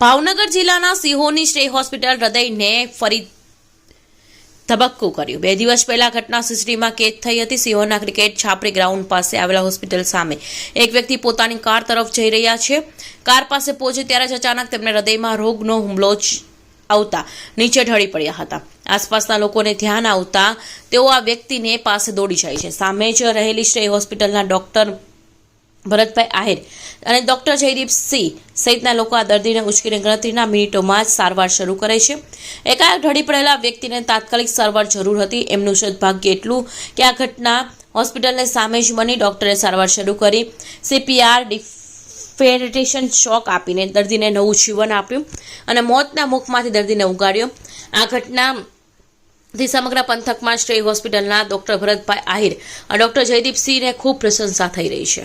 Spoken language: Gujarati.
ભાવનગર જિલ્લાના સિંહોની શ્રેય હોસ્પિટલ હૃદયને ફરી ધબક્કો કર્યો. બે દિવસ પહેલા ઘટના સીસીટીવીમાં કેદ થઈ હતી. સિંહોના ક્રિકેટ છાપરી ગ્રાઉન્ડ પાસે આવેલા હોસ્પિટલ સામે એક વ્યક્તિ પોતાની કાર તરફ જઈ રહ્યા છે. કાર પાસે પહોંચે ત્યારે જ અચાનક તેમને હૃદયમાં રોગનો હુમલો આવતા નીચે ઢળી પડ્યા હતા. આસપાસના લોકોને ધ્યાન આવતા તેઓ આ વ્યક્તિને પાસે દોડી જાય છે. સામે જ રહેલી શ્રેય હોસ્પિટલના ડોક્ટર ભરતભાઈ આહિર અને ડોક્ટર જયદીપ સિંહ સહિતના લોકો આ દર્દીને ઉચકીને ગણતરીના મિનિટોમાં જ સારવાર શરૂ કરે છે. એકાએક ઢળી પડેલા વ્યક્તિને તાત્કાલિક સારવાર જરૂર હતી. એમનું સદભાગ્ય એટલું કે આ ઘટના હોસ્પિટલને સામે જ બની ડોક્ટરે સારવાર શરૂ કરી. સીપીઆર ડિફેરેટેશન શોક આપીને દર્દીને નવું જીવન આપ્યું અને મોતના મુખમાંથી દર્દીને ઉગાડ્યો. આ ઘટના થી સમગ્ર પંથકમાં શ્રેય હોસ્પિટલના ડોક્ટર ભરતભાઈ આહિર અને ડોક્ટર જયદીપસિંહને ખૂબ પ્રશંસા થઈ રહી છે.